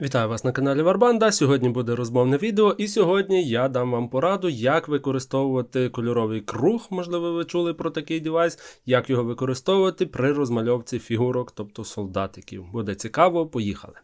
Вітаю вас на каналі Варбанда. Сьогодні буде розмовне відео, і сьогодні я дам вам пораду, як використовувати кольоровий круг. Можливо, ви чули про такий девайс, як його використовувати при розмальовці фігурок, тобто солдатиків. Буде цікаво, поїхали.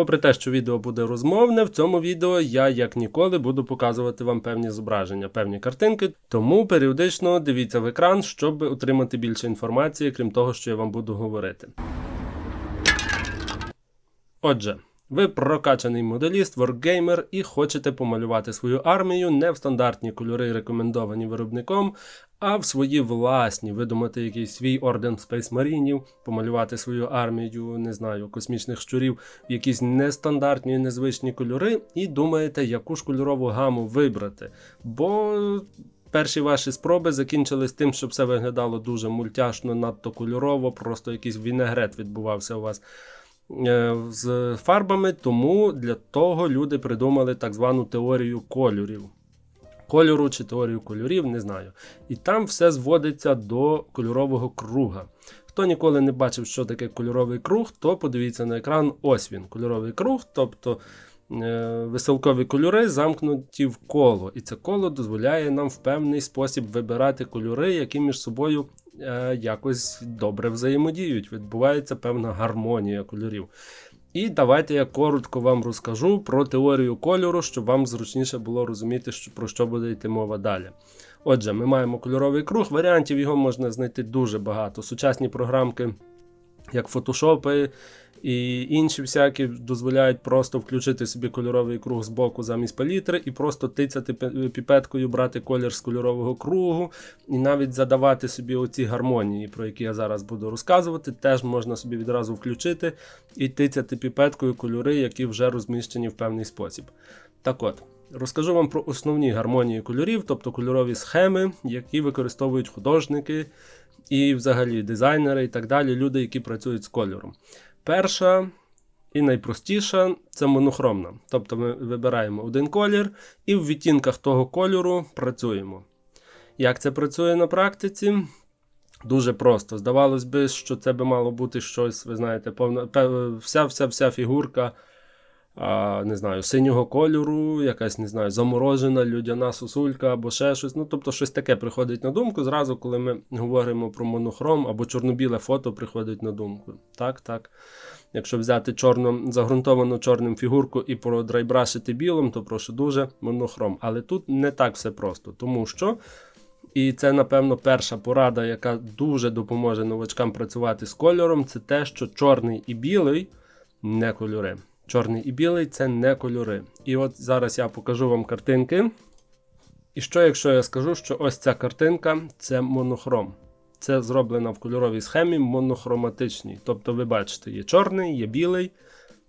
Попри те, що відео буде розмовне, в цьому відео я як ніколи буду показувати вам певні зображення, певні картинки. Тому періодично дивіться в екран, щоб отримати більше інформації, крім того, що я вам буду говорити. Отже, ви прокачаний моделіст, воркгеймер і хочете помалювати свою армію не в стандартні кольори, рекомендовані виробником, а в свої власні, видумати якийсь свій орден спейсмарінів, помалювати свою армію, не знаю, космічних щурів в якісь нестандартні, незвичні кольори, і думаєте, яку ж кольорову гаму вибрати. Бо перші ваші спроби закінчились тим, що все виглядало дуже мультяшно, надто кольорово, просто якийсь вінегрет відбувався у вас. е, З фарбами, тому для того люди придумали так звану теорію кольорів кольору чи теорію кольорів, не знаю. І там все зводиться до кольорового круга. Хто ніколи не бачив, що таке кольоровий круг, то подивіться на екран. Ось він. Кольоровий круг, тобто е, веселкові кольори замкнуті в коло. І це коло дозволяє нам в певний спосіб вибирати кольори, які між собою е, якось добре взаємодіють. Відбувається певна гармонія кольорів. І давайте я коротко вам розкажу про теорію кольору, щоб вам зручніше було розуміти, що, про що буде йти мова далі. Отже, ми маємо кольоровий круг, варіантів його можна знайти дуже багато. Сучасні програмки, як фотошопи і інші всякі, дозволяють просто включити собі кольоровий круг з боку замість палітри і просто тицяти піпеткою, брати колір з кольорового кругу, і навіть задавати собі оці гармонії, про які я зараз буду розказувати, теж можна собі відразу включити і тицяти піпеткою кольори, які вже розміщені в певний спосіб. Так от. Розкажу вам про основні гармонії кольорів, тобто кольорові схеми, які використовують художники і взагалі дизайнери і так далі, люди, які працюють з кольором. Перша і найпростіша це монохромна. Тобто ми вибираємо один колір і в відтінках того кольору працюємо. Як це працює на практиці? Дуже просто. Здавалось би, що це би мало бути щось, ви знаєте, повна, вся, вся, вся фігурка не знаю, синього кольору, якась, не знаю, заморожена людяна сосулька або ще щось. Ну, тобто, щось таке приходить на думку зразу, коли ми говоримо про монохром або чорно-біле фото приходить на думку. Так, так. Якщо взяти чорно, загрунтовану чорним фігурку і продрайбрашити білим, то прошу дуже монохром. Але тут не так все просто, тому що. І це, напевно, перша порада, яка дуже допоможе новачкам працювати з кольором, це те, що чорний і білий не кольори. Чорний і білий це не кольори. І от зараз я покажу вам картинки. І що, якщо я скажу, що ось ця картинка це монохром. Це зроблено в кольоровій схемі монохроматичній. Тобто, ви бачите, є чорний, є білий.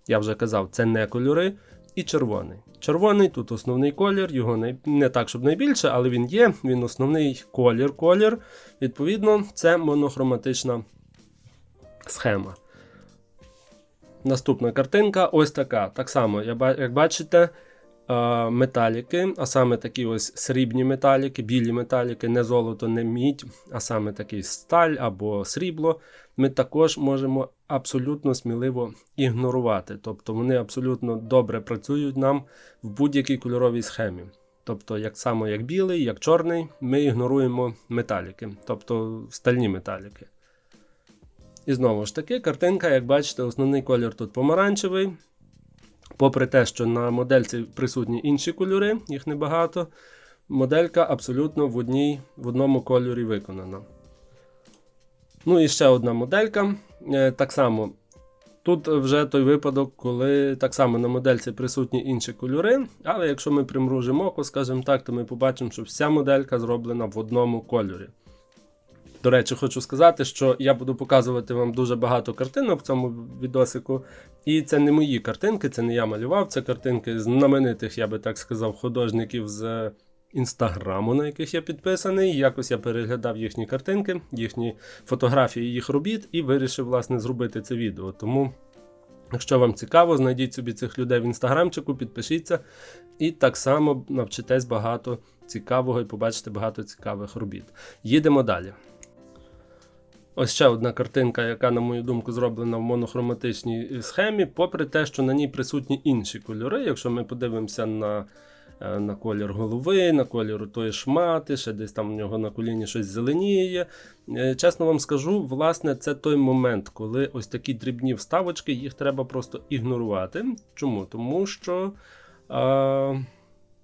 Я вже казав, це не кольори. І червоний. Червоний тут основний колір, його не, не так, щоб найбільше, але він є. Він основний колір. колір. Відповідно, це монохроматична схема. Наступна картинка ось така. Так само, як бачите, е, металіки, а саме такі ось срібні металіки, білі металіки, не золото, не мідь, а саме такий сталь або срібло, ми також можемо абсолютно сміливо ігнорувати. Тобто вони абсолютно добре працюють нам в будь-якій кольоровій схемі. Тобто, як само як білий, як чорний, ми ігноруємо металіки, тобто стальні металіки. І знову ж таки, картинка, як бачите, основний колір тут помаранчевий. Попри те, що на модельці присутні інші кольори, їх небагато, моделька абсолютно в, одній, в одному кольорі виконана. Ну і ще одна моделька. Е, Так само, тут вже той випадок, коли так само на модельці присутні інші кольори, але якщо ми примружимо око, скажімо так, то ми побачимо, що вся моделька зроблена в одному кольорі. До речі, хочу сказати, що я буду показувати вам дуже багато картинок в цьому відосику. І це не мої картинки, це не я малював, це картинки знаменитих, я би так сказав, художників з інстаграму, на яких я підписаний. Якось я переглядав їхні картинки, їхні фотографії їх робіт і вирішив, власне, зробити це відео. Тому. Якщо вам цікаво, знайдіть собі цих людей в інстаграмчику, підпишіться і так само навчитесь багато цікавого і побачите багато цікавих робіт. Їдемо далі. Ось ще одна картинка, яка, на мою думку, зроблена в монохроматичній схемі, попри те, що на ній присутні інші кольори. Якщо ми подивимося на е, на колір голови, на колір тої шмати, ще десь там у нього на коліні щось зеленіє. Е, Чесно вам скажу, власне, це той момент, коли ось такі дрібні вставочки, їх треба просто ігнорувати. Чому? Тому що е,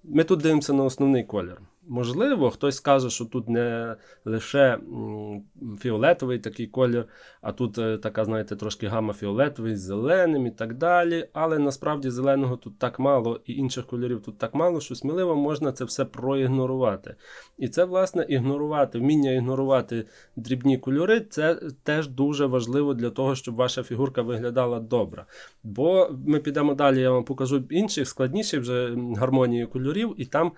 ми тут дивимося на основний колір. Можливо, хтось скаже, що тут не лише фіолетовий такий колір, а тут е, така, знаєте, трошки гама фіолетовий з зеленим і так далі. Але насправді зеленого тут так мало і інших кольорів тут так мало, що сміливо можна це все проігнорувати. І це, власне, ігнорувати, вміння ігнорувати дрібні кольори, це теж дуже важливо для того, щоб ваша фігурка виглядала добре. Бо ми підемо далі, я вам покажу інших, складніші вже гармонії кольорів, і там.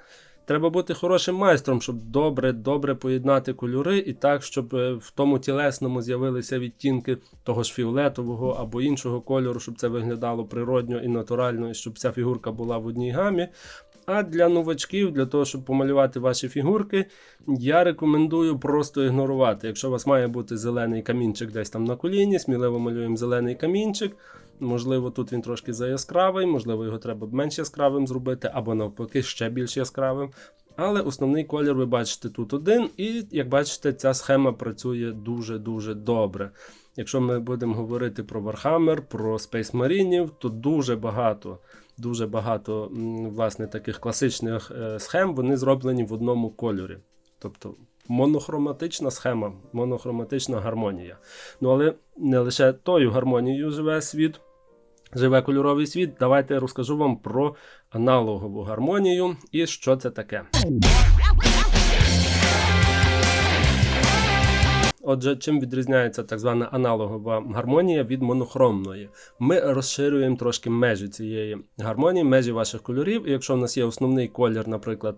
Треба бути хорошим майстром, щоб добре добре поєднати кольори, і так, щоб е, в тому тілесному з'явилися відтінки того ж фіолетового або іншого кольору, щоб це виглядало природньо і натурально, і щоб ця фігурка була в одній гамі. А для новачків, для того, щоб помалювати ваші фігурки, я рекомендую просто ігнорувати. Якщо у вас має бути зелений камінчик десь там на коліні, сміливо малюємо зелений камінчик. Можливо, тут він трошки заяскравий, можливо, його треба менш яскравим зробити, або навпаки, ще більш яскравим. Але основний колір ви бачите тут один, і як бачите, ця схема працює дуже-дуже добре. Якщо ми будемо говорити про Warhammer, про Space Marine, то дуже багато дуже багато власне таких класичних е, схем, вони зроблені в одному кольорі. Тобто монохроматична схема, монохроматична гармонія. Ну але не лише тою гармонією живе світ. Живе кольоровий світ, давайте я розкажу вам про аналогову гармонію і що це таке. Отже, чим відрізняється так звана аналогова гармонія від монохромної? Ми розширюємо трошки межі цієї гармонії, межі ваших кольорів. І якщо в нас є основний колір, наприклад,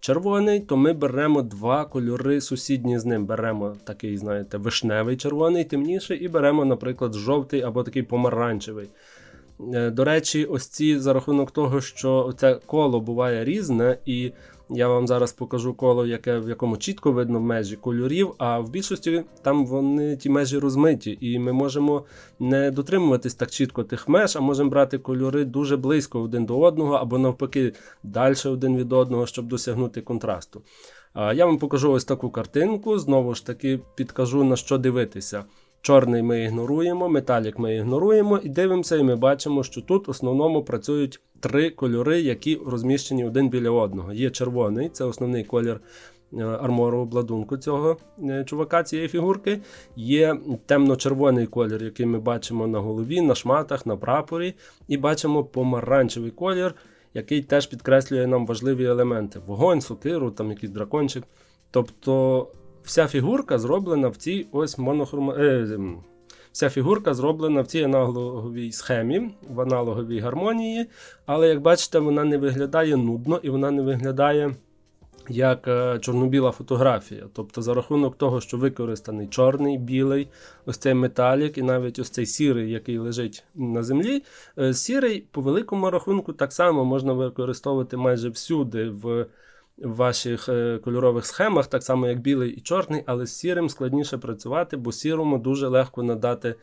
червоний, то ми беремо два кольори сусідні з ним. Беремо такий, знаєте, вишневий червоний, темніший, і беремо, наприклад, жовтий або такий помаранчевий. Е, До речі, ось ці за рахунок того, що це коло буває різне, і я вам зараз покажу коло, яке, в якому чітко видно межі кольорів, а в більшості там вони ті межі розмиті, і ми можемо не дотримуватись так чітко тих меж, а можемо брати кольори дуже близько один до одного, або навпаки, далі один від одного, щоб досягнути контрасту. Я вам покажу ось таку картинку. Знову ж таки, підкажу на що дивитися. Чорний ми ігноруємо, металік ми ігноруємо і дивимося, і ми бачимо, що тут в основному працюють три кольори, які розміщені один біля одного. Є червоний, це основний колір е, армору обладунку цього е, чувака, цієї фігурки. Є темно-червоний колір, який ми бачимо на голові, на шматах, на прапорі. І бачимо помаранчевий колір, який теж підкреслює нам важливі елементи: вогонь, сокиру, там якийсь дракончик. Тобто вся фігурка зроблена в цій ось монохрома... е, ем, Вся фігурка зроблена в цій аналоговій схемі, в аналоговій гармонії, але як бачите, вона не виглядає нудно і вона не виглядає як е, чорно-біла фотографія. Тобто, за рахунок того, що використаний чорний, білий, ось цей металік, і навіть ось цей сірий, який лежить на землі, е, сірий по великому рахунку так само можна використовувати майже всюди в в ваших е, кольорових схемах, так само як білий і чорний, але з сірим складніше працювати, бо сірому дуже легко надати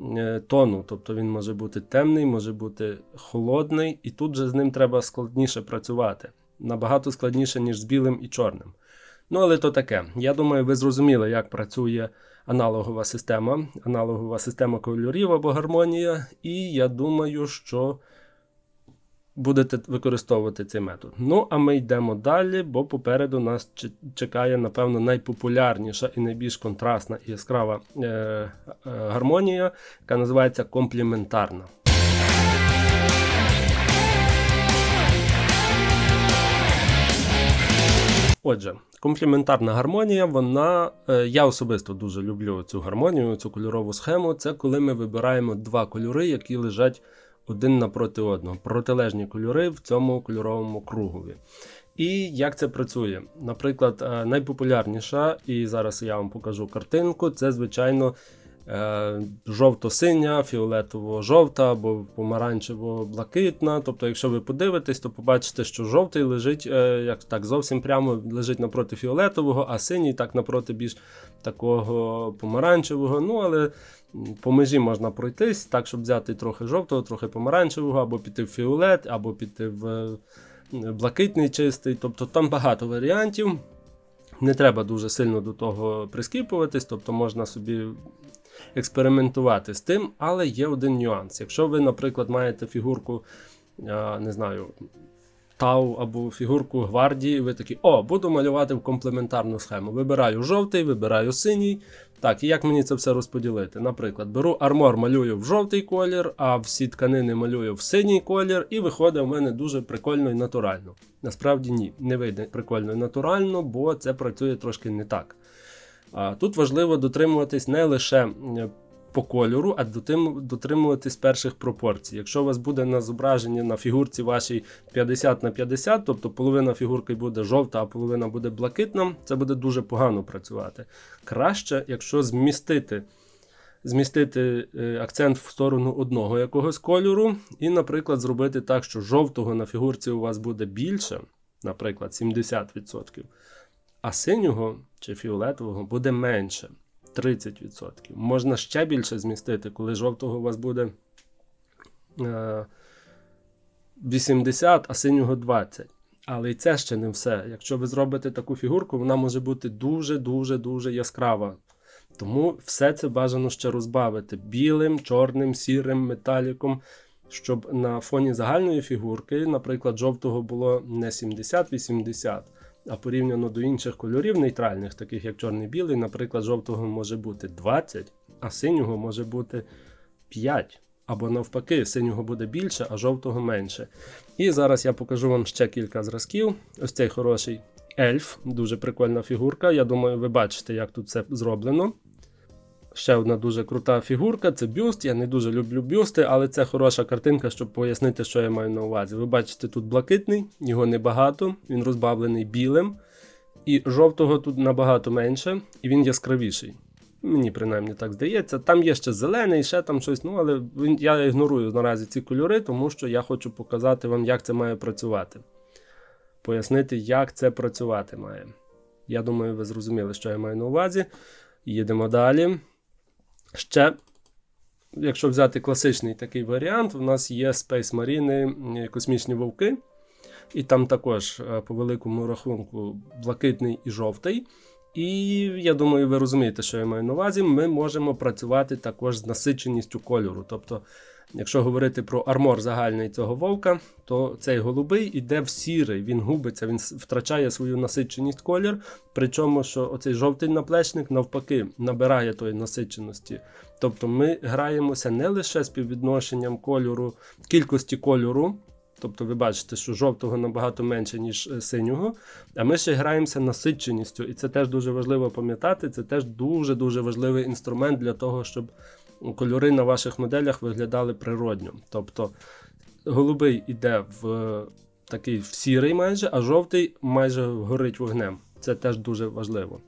е, тону. Тобто він може бути темний, може бути холодний, і тут же з ним треба складніше працювати. Набагато складніше, ніж з білим і чорним. Ну, але то таке. Я думаю, ви зрозуміли, як працює аналогова система, аналогова система кольорів або гармонія. І я думаю, що будете використовувати цей метод. Ну, а ми йдемо далі, бо попереду нас чекає, напевно, найпопулярніша і найбільш контрастна і яскрава е, е, гармонія, яка називається компліментарна. Отже, компліментарна гармонія, вона. Е, я особисто дуже люблю цю гармонію, цю кольорову схему. Це коли ми вибираємо два кольори, які лежать один напроти одного, протилежні кольори в цьому кольоровому кругові. І як це працює? Наприклад, е, найпопулярніша, і зараз я вам покажу картинку, це, звичайно, жовто-синя, фіолетово-жовта або помаранчево-блакитна. Тобто, якщо ви подивитесь, то побачите, що жовтий лежить е, як так зовсім прямо лежить напроти фіолетового, а синій так напроти більш такого помаранчевого. Ну, але по межі можна пройтись, так, щоб взяти трохи жовтого, трохи помаранчевого, або піти в фіолет, або піти в е, блакитний чистий. Тобто там багато варіантів. Не треба дуже сильно до того прискіпуватись, тобто можна собі експериментувати з тим, але є один нюанс. Якщо ви, наприклад, маєте фігурку, не знаю, Тау або фігурку гвардії, ви такі, о, буду малювати в комплементарну схему. Вибираю жовтий, вибираю синій. Так, і як мені це все розподілити? Наприклад, беру армор, малюю в жовтий колір, а всі тканини малюю в синій колір, і виходить в мене дуже прикольно і натурально. Насправді ні, не вийде прикольно і натурально, бо це працює трошки не так. Тут важливо дотримуватись не лише по кольору, а дотримуватись перших пропорцій. Якщо у вас буде на зображенні на фігурці вашій 50 на 50, тобто половина фігурки буде жовта, а половина буде блакитна, це буде дуже погано працювати. Краще, якщо змістити. Змістити е, акцент в сторону одного якогось кольору, і, наприклад, зробити так, що жовтого на фігурці у вас буде більше, наприклад, 70%, а синього чи фіолетового буде менше 30%. Можна ще більше змістити, коли жовтого у вас буде е, 80, а синього 20. Але і це ще не все. Якщо ви зробите таку фігурку, вона може бути дуже-дуже дуже яскрава. Тому все це бажано ще розбавити білим, чорним, сірим, металіком, щоб на фоні загальної фігурки, наприклад, жовтого було не 70-80, а порівняно до інших кольорів нейтральних, таких як чорний білий, наприклад, жовтого може бути 20, а синього може бути 5. Або навпаки, синього буде більше, а жовтого менше. І зараз я покажу вам ще кілька зразків. Ось цей хороший ельф, дуже прикольна фігурка. Я думаю, ви бачите, як тут це зроблено. Ще одна дуже крута фігурка це бюст. Я не дуже люблю бюсти, але це хороша картинка, щоб пояснити, що я маю на увазі. Ви бачите, тут блакитний, його небагато, він розбавлений білим. І жовтого тут набагато менше, і він яскравіший. Мені принаймні так здається. Там є ще зелений, ще там щось. Ну, але я ігнорую наразі ці кольори, тому що я хочу показати вам, як це має працювати. Пояснити, як це працювати має. Я думаю, ви зрозуміли, що я маю на увазі. Їдемо далі. Ще, якщо взяти класичний такий варіант, у нас є Space Marine космічні вовки. І там також, е, по великому рахунку, блакитний і жовтий. І я думаю, ви розумієте, що я маю на увазі. Ми можемо працювати також з насиченістю кольору. Тобто, якщо говорити про армор загальний цього вовка, то цей голубий іде в сірий, він губиться, він втрачає свою насиченість колір. Причому, що оцей жовтий наплечник навпаки набирає тої насиченості. Тобто ми граємося не лише співвідношенням кольору, кількості кольору. Тобто ви бачите, що жовтого набагато менше, ніж е, синього. А ми ще граємося насиченістю. І це теж дуже важливо пам'ятати. Це теж дуже-дуже важливий інструмент для того, щоб кольори на ваших моделях виглядали природньо. Тобто голубий іде в такий в сірий майже, а жовтий майже горить вогнем. Це теж дуже важливо.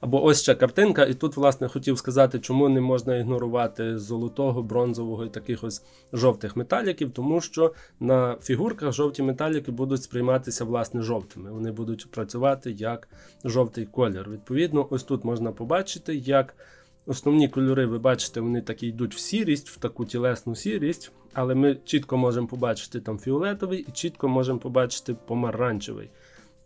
Або ось ще картинка, і тут, власне, хотів сказати, чому не можна ігнорувати золотого, бронзового і таких ось жовтих металіків, тому що на фігурках жовті металіки будуть сприйматися власне жовтими. Вони будуть працювати як жовтий колір. Відповідно, ось тут можна побачити, як основні кольори, ви бачите, вони такі йдуть в сірість, в таку тілесну сірість, але ми чітко можемо побачити там фіолетовий і чітко можемо побачити помаранчевий.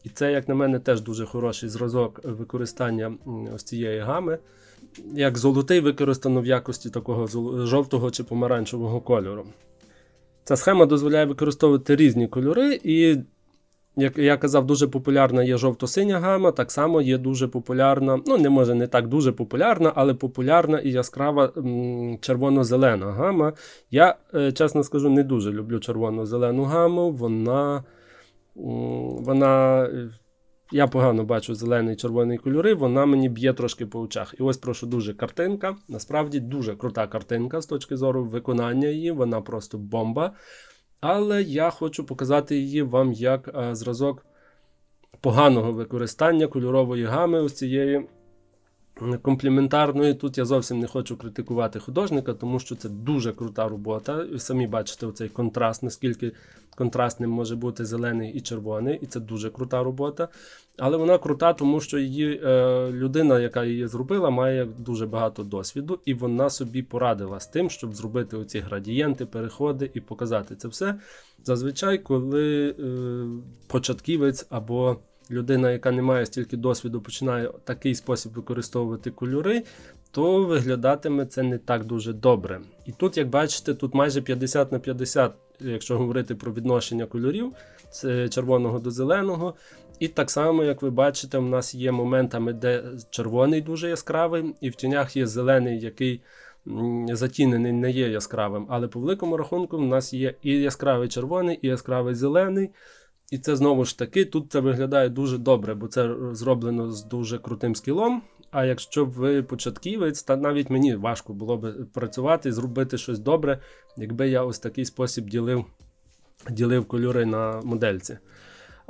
І це, як на мене, теж дуже хороший зразок використання ось цієї гами. Як золотий використано в якості такого жовтого чи помаранчевого кольору. Ця схема дозволяє використовувати різні кольори, і, як я казав, дуже популярна є жовто-синя гама, так само є дуже популярна, ну, не може не так дуже популярна, але популярна і яскрава червоно-зелена гама. Я, е, чесно скажу, не дуже люблю червоно-зелену гаму. Вона. Вона. е, Я погано бачу зелений і червоний кольори, вона мені б'є трошки по очах. І ось прошу дуже картинка. Насправді дуже крута картинка з точки зору виконання її, вона просто бомба. Але я хочу показати її вам як е, зразок поганого використання кольорової гами ось цієї компліментарної. Тут я зовсім не хочу критикувати художника, тому що це дуже крута робота. Ви самі бачите оцей контраст, наскільки контрастним може бути зелений і червоний, і це дуже крута робота. Але вона крута, тому що її е, людина, яка її зробила, має дуже багато досвіду, і вона собі порадила з тим, щоб зробити оці градієнти, переходи і показати це все. Зазвичай, коли е, початківець або людина, яка не має стільки досвіду, починає такий спосіб використовувати кольори, то виглядатиме це не так дуже добре. І тут, як бачите, тут майже 50 на 50, якщо говорити про відношення кольорів, це червоного до зеленого. І так само, як ви бачите, в нас є моментами, де червоний дуже яскравий, і в тінях є зелений, який затінений не є яскравим. Але по великому рахунку в нас є і яскравий червоний, і яскравий зелений. І це знову ж таки, тут це виглядає дуже добре, бо це зроблено з дуже крутим скілом. А якщо ви початківець, та навіть мені важко було би працювати і зробити щось добре, якби я ось такий спосіб ділив, ділив кольори на модельці.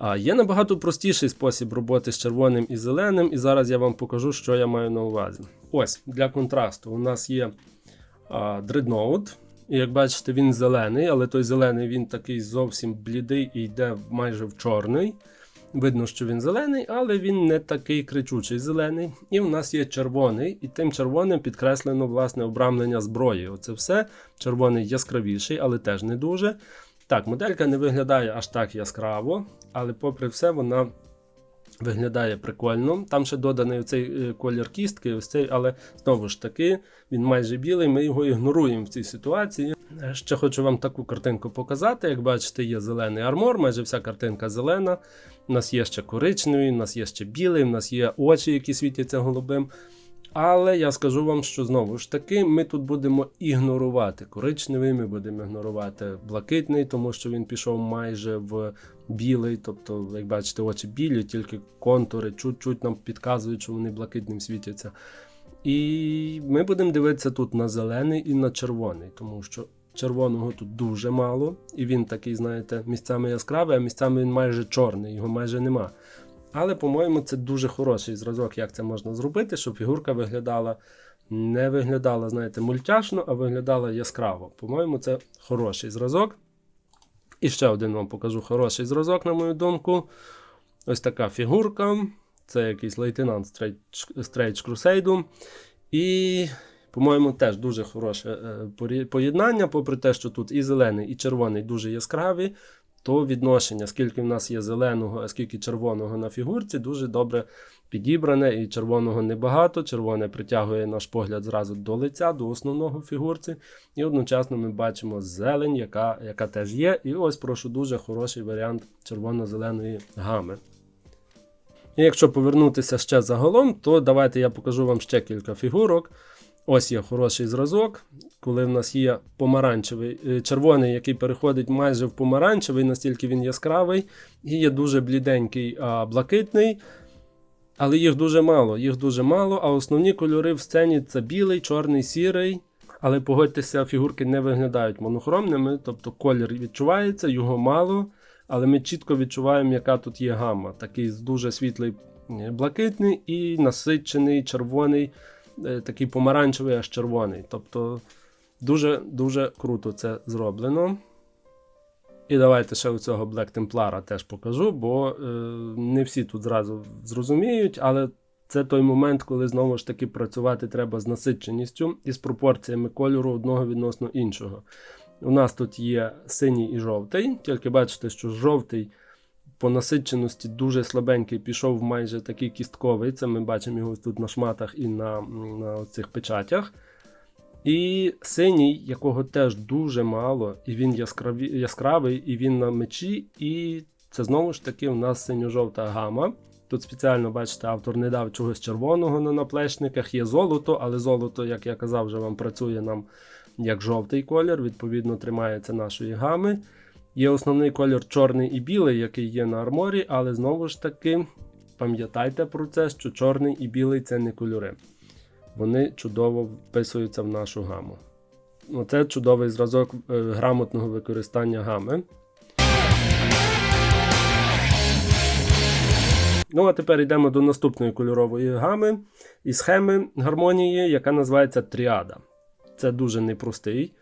А є набагато простіший спосіб роботи з червоним і зеленим, і зараз я вам покажу, що я маю на увазі. Ось для контрасту у нас є а, Dreadnought. І як бачите, він зелений, але той зелений він такий зовсім блідий і йде майже в чорний. Видно, що він зелений, але він не такий кричучий зелений. І в нас є червоний, і тим червоним підкреслено власне обрамлення зброї. Оце все. Червоний яскравіший, але теж не дуже. Так, моделька не виглядає аж так яскраво, але попри все, вона виглядає прикольно. Там ще доданий цей е, колір кістки, ось цей, але знову ж таки, він майже білий, ми його ігноруємо в цій ситуації. Е, Ще хочу вам таку картинку показати. Як бачите, є зелений армор, майже вся картинка зелена. У нас є ще коричневий, у нас є ще білий, у нас є очі, які світяться голубим. Але я скажу вам, що знову ж таки ми тут будемо ігнорувати коричневий, ми будемо ігнорувати блакитний, тому що він пішов майже в білий. Тобто, як бачите, очі білі, тільки контури чуть-чуть нам підказують, що вони блакитним світяться. І ми будемо дивитися тут на зелений і на червоний, тому що червоного тут дуже мало, і він такий, знаєте, місцями яскравий, а місцями він майже чорний, його майже нема. Але, по-моєму, це дуже хороший зразок, як це можна зробити, щоб фігурка виглядала, не виглядала, знаєте, мультяшно, а виглядала яскраво. По-моєму, це хороший зразок. І ще один вам покажу хороший зразок, на мою думку. Ось така фігурка. Це якийсь лейтенант Стрейдж Крусейду. І, по-моєму, теж дуже хороше е, поєднання, попри те, що тут і зелений, і червоний дуже яскраві, то відношення, скільки в нас є зеленого, а скільки червоного на фігурці, дуже добре підібране. І червоного небагато. Червоне притягує наш погляд зразу до лиця, до основного фігурці. І одночасно ми бачимо зелень, яка, яка теж є. І ось прошу дуже хороший варіант червоно-зеленої гами. І якщо повернутися ще загалом, то давайте я покажу вам ще кілька фігурок. Ось є хороший зразок, коли в нас є помаранчевий, е, червоний, який переходить майже в помаранчевий, настільки він яскравий, і є дуже бліденький а, блакитний. Але їх дуже мало, їх дуже мало. А основні кольори в сцені це білий, чорний, сірий. Але погодьтеся, фігурки не виглядають монохромними, тобто колір відчувається, його мало. Але ми чітко відчуваємо, яка тут є гамма. Такий дуже світлий блакитний і насичений червоний, такий помаранчевий, аж червоний. Тобто дуже дуже круто це зроблено. І давайте ще у цього Black Templar теж покажу, бо е, не всі тут зразу зрозуміють, але це той момент, коли знову ж таки працювати треба з насиченістю і з пропорціями кольору одного відносно іншого. У нас тут є синій і жовтий, тільки бачите, що жовтий по насиченості дуже слабенький пішов майже такий кістковий. Це ми бачимо його тут на шматах і на, на цих печатях. І синій, якого теж дуже мало, і він яскраві, яскравий, і він на мечі. І це знову ж таки у нас синьо-жовта гама. Тут спеціально, бачите, автор не дав чогось червоного на наплечниках. Є золото, але золото, як я казав, вже вам працює нам як жовтий колір, відповідно, тримається нашої гами. Є основний колір чорний і білий, який є на арморі, але знову ж таки, пам'ятайте про це, що чорний і білий це не кольори. Вони чудово вписуються в нашу гаму. Оце чудовий зразок е, грамотного використання гами. Ну, а тепер йдемо до наступної кольорової гами і схеми гармонії, яка називається тріада. Це дуже непростий,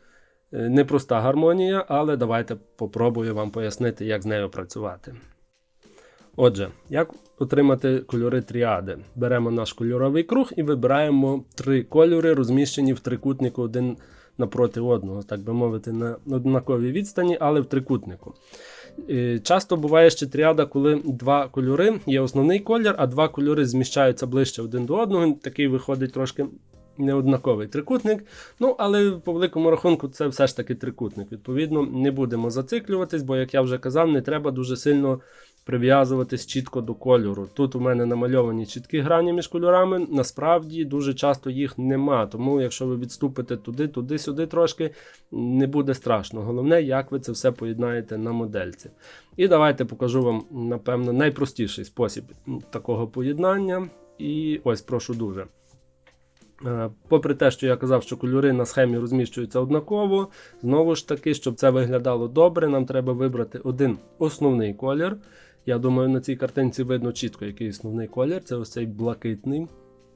непроста гармонія, але давайте попробую вам пояснити, як з нею працювати. Отже, як отримати кольори тріади? Беремо наш кольоровий круг і вибираємо три кольори, розміщені в трикутнику один напроти одного, так би мовити, на однаковій відстані, але в трикутнику. Е, Часто буває ще тріада, коли два кольори є основний колір, а два кольори зміщаються ближче один до одного. Такий виходить трошки неоднаковий трикутник. Ну, але по великому рахунку це все ж таки трикутник. Відповідно, не будемо зациклюватись, бо, як я вже казав, не треба дуже сильно прив'язуватись чітко до кольору. Тут у мене намальовані чіткі грані між кольорами. Насправді дуже часто їх нема. Тому, якщо ви відступите туди, туди, сюди трошки, не буде страшно. Головне, як ви це все поєднаєте на модельці. І давайте покажу вам, напевно, найпростіший спосіб такого поєднання. І ось прошу дуже. Е, Попри те, що я казав, що кольори на схемі розміщуються однаково, знову ж таки, щоб це виглядало добре, нам треба вибрати один основний колір. Я думаю, на цій картинці видно чітко, який основний колір. Це ось цей блакитний.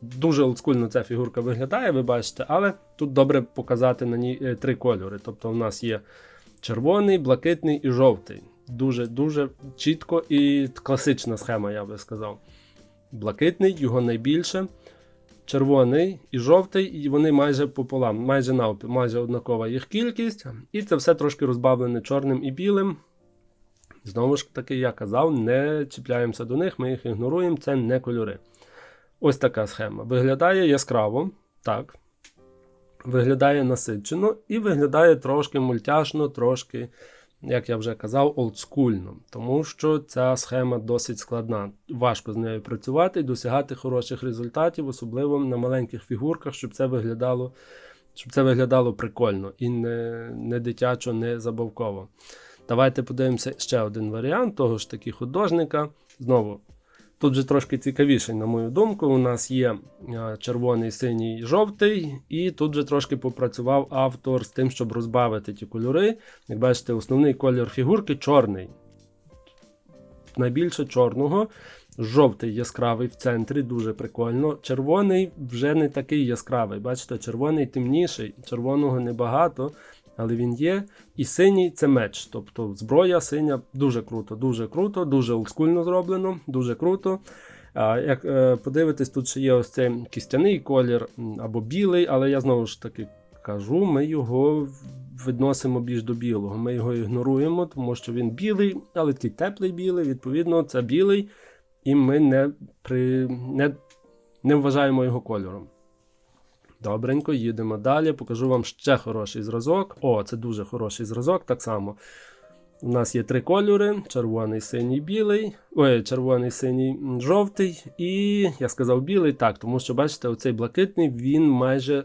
Дуже олдскульно ця фігурка виглядає, ви бачите, але тут добре показати на ній е, три кольори. Тобто, у нас є червоний, блакитний і жовтий. Дуже дуже чітко і класична схема, я би сказав. Блакитний, його найбільше червоний і жовтий, і вони майже пополам, майже навпіл, майже однакова їх кількість. І це все трошки розбавлене чорним і білим. Знову ж таки, я казав, не чіпляємося до них, ми їх ігноруємо, це не кольори. Ось така схема. Виглядає яскраво, так. Виглядає насичено і виглядає трошки мультяшно, трошки, як я вже казав, олдскульно. Тому що ця схема досить складна. Важко з нею працювати і досягати хороших результатів, особливо на маленьких фігурках, щоб це виглядало щоб це виглядало прикольно і не, не дитячо, не забавково. Давайте подивимося ще один варіант того ж таки художника. Знову, тут же трошки цікавіше, на мою думку. У нас є е, червоний, синій, жовтий, і тут же трошки попрацював автор з тим, щоб розбавити ті кольори. Як бачите, основний колір фігурки чорний. Найбільше чорного. Жовтий яскравий в центрі, дуже прикольно. Червоний вже не такий яскравий. Бачите, червоний темніший, червоного небагато, але він є. І синій це меч. Тобто зброя синя дуже круто, дуже круто, дуже олдскульно зроблено, дуже круто. А, Як е, подивитись, тут ще є ось цей кістяний колір або білий, але я знову ж таки кажу, ми його відносимо більш до білого. Ми його ігноруємо, тому що він білий, але такий теплий білий, відповідно, це білий, і ми не, при, не, не вважаємо його кольором. Добренько, їдемо далі. Покажу вам ще хороший зразок. О, це дуже хороший зразок. Так само. У нас є три кольори: червоний, синій, білий. Ой, червоний, синій, жовтий. І я сказав білий, так, тому що, бачите, оцей блакитний він майже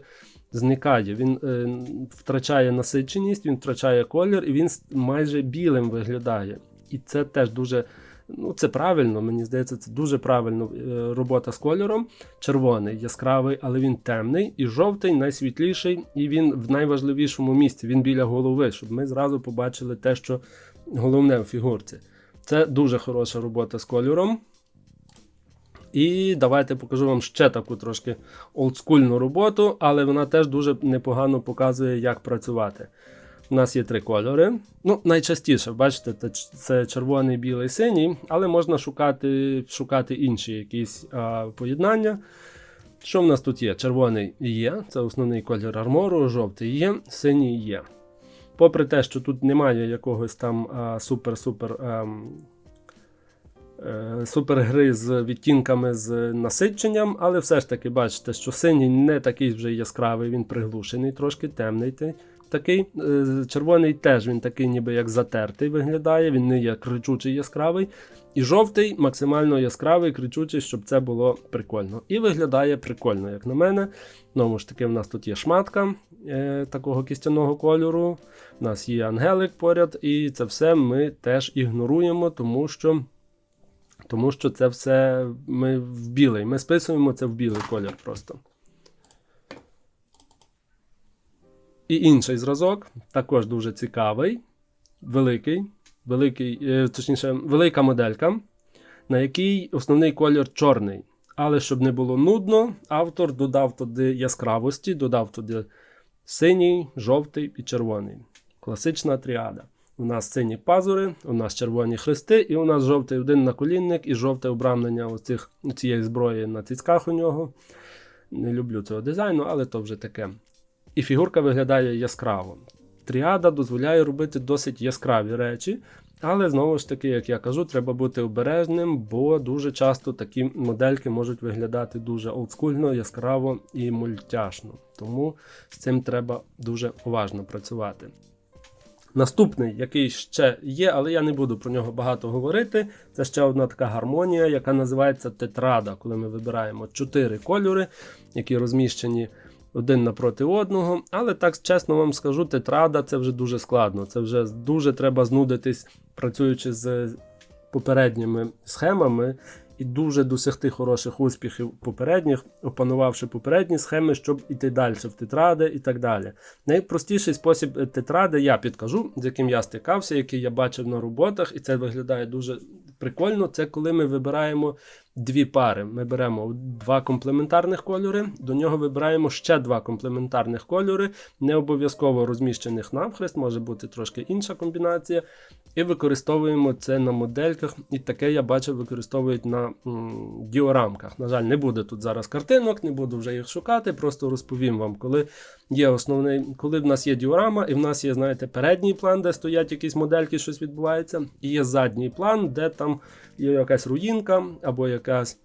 зникає. Він е, втрачає насиченість, він втрачає колір, і він майже білим виглядає. І це теж дуже. Ну, це правильно, мені здається, це дуже правильно е, робота з кольором. Червоний яскравий, але він темний, і жовтий найсвітліший, і він в найважливішому місці. Він біля голови, щоб ми зразу побачили те, що головне в фігурці. Це дуже хороша робота з кольором. І давайте покажу вам ще таку трошки олдскульну роботу, але вона теж дуже непогано показує, як працювати. У нас є три кольори. Ну, найчастіше, бачите, це червоний, білий, синій, але можна шукати, шукати інші якісь а, поєднання. Що в нас тут є? Червоний є, це основний колір армору, жовтий є, синій є. Попри те, що тут немає якогось там супер-супер. ем, е, Супер гри з відтінками з насиченням, але все ж таки бачите, що синій не такий вже яскравий, він приглушений, трошки темний. Такий Е, червоний теж він такий, ніби як затертий виглядає, він не є кричучий яскравий. І жовтий максимально яскравий, кричучий, щоб це було прикольно. І виглядає прикольно, як на мене. Знову ж таки, в нас тут є шматка е, такого кістяного кольору. У нас є ангелик поряд, і це все ми теж ігноруємо, тому що. Тому що це все ми в білий. Ми списуємо це в білий колір просто. І інший зразок, також дуже цікавий, великий, великий, е, точніше, велика моделька. на який основний колір чорний. Але щоб не було нудно, автор додав туди яскравості, додав туди синій, жовтий і червоний. Класична тріада. У нас сині пазури, у нас червоні хрести, і у нас жовтий один наколінник і жовте обрамлення оцих, цієї зброї на цицьках у нього. Не люблю цього дизайну, але то вже таке. І фігурка виглядає яскраво. Тріада дозволяє робити досить яскраві речі, але знову ж таки, як я кажу, треба бути обережним, бо дуже часто такі модельки можуть виглядати дуже олдскульно, яскраво і мультяшно. Тому з цим треба дуже уважно працювати. Наступний, який ще є, але я не буду про нього багато говорити. Це ще одна така гармонія, яка називається тетрада, коли ми вибираємо чотири кольори, які розміщені один напроти одного. Але так чесно вам скажу, тетрада це вже дуже складно. Це вже дуже треба знудитись, працюючи з попередніми схемами. І дуже досягти хороших успіхів попередніх, опанувавши попередні схеми, щоб іти далі в тетради і так далі. Найпростіший спосіб е, тетради я підкажу, з яким я стикався, який я бачив на роботах, і це виглядає дуже прикольно. Це коли ми вибираємо дві пари. Ми беремо два комплементарних кольори, до нього вибираємо ще два комплементарних кольори, не обов'язково розміщених навхрест, може бути трошки інша комбінація. І використовуємо це на модельках. І таке я бачив, використовують на м, діорамках. На жаль, не буде тут зараз картинок, не буду вже їх шукати. Просто розповім вам, коли є основний, коли в нас є діорама, і в нас є, знаєте, передній план, де стоять якісь модельки, щось відбувається, і є задній план, де там є якась руїнка або якась.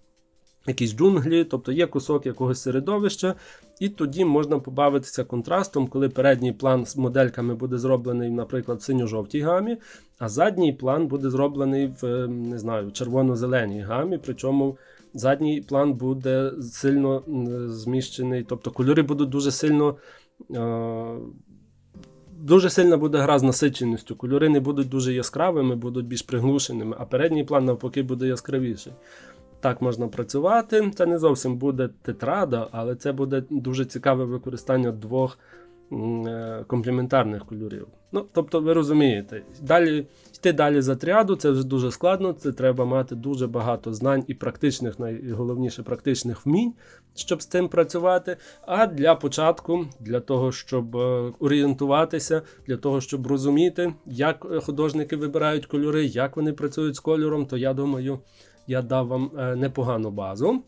Якісь джунглі, тобто є кусок якогось середовища, і тоді можна побавитися контрастом, коли передній план з модельками буде зроблений, наприклад, в синьо-жовтій гамі, а задній план буде зроблений в не знаю, червоно-зеленій гамі. Причому задній план буде сильно зміщений, тобто кольори будуть дуже сильно. Дуже сильна буде гра з насиченістю. Кольори не будуть дуже яскравими, будуть більш приглушеними, а передній план навпаки буде яскравіший. Так можна працювати. Це не зовсім буде тетрада, але це буде дуже цікаве використання двох е, комплементарних кольорів. Ну, тобто, ви розумієте, далі йти далі за тріаду це вже дуже складно. Це треба мати дуже багато знань і практичних, найголовніше практичних вмінь, щоб з цим працювати. А для початку, для того, щоб е, орієнтуватися, для того, щоб розуміти, як е, художники вибирають кольори, як вони працюють з кольором, то я думаю, я дав вам е, непогану базу.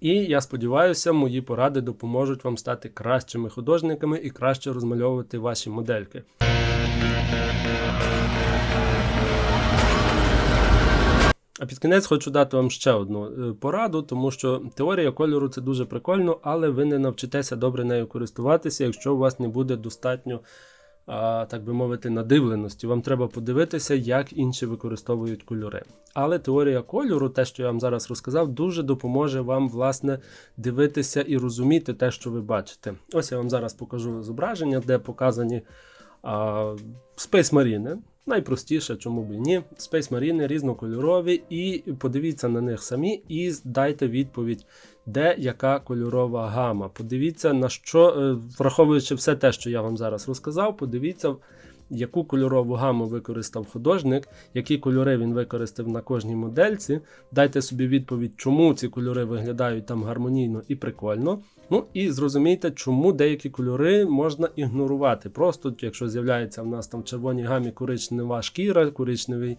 І я сподіваюся, мої поради допоможуть вам стати кращими художниками і краще розмальовувати ваші модельки. А під кінець хочу дати вам ще одну е, пораду, тому що теорія кольору це дуже прикольно, але ви не навчитеся добре нею користуватися, якщо у вас не буде достатньо, так би мовити, надивленості. Вам треба подивитися, як інші використовують кольори. Але теорія кольору, те, що я вам зараз розказав, дуже допоможе вам, власне, дивитися і розуміти те, що ви бачите. Ось я вам зараз покажу зображення, де показані Space Marine. Найпростіше, чому б і ні. Space Marine різнокольорові, і подивіться на них самі і дайте відповідь, де яка кольорова гама. Подивіться, на що, е, враховуючи все те, що я вам зараз розказав, подивіться, яку кольорову гаму використав художник, які кольори він використав на кожній модельці. Дайте собі відповідь, чому ці кольори виглядають там гармонійно і прикольно. Ну і зрозумійте, чому деякі кольори можна ігнорувати. Просто якщо з'являється в нас там в червоній гамі коричнева шкіра, коричневий,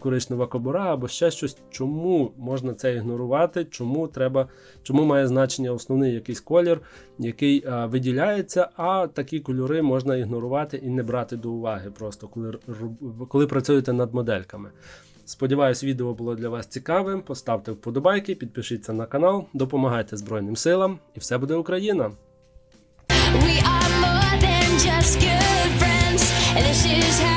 коричнева кобура або ще щось, чому можна це ігнорувати, чому треба, чому має значення основний якийсь колір, який а, виділяється, а такі кольори можна ігнорувати і не брати до уваги, просто коли, коли працюєте над модельками. Сподіваюсь, відео було для вас цікавим. Поставте вподобайки, підпишіться на канал, допомагайте Збройним силам, і все буде Україна! We are more than just good friends, this is how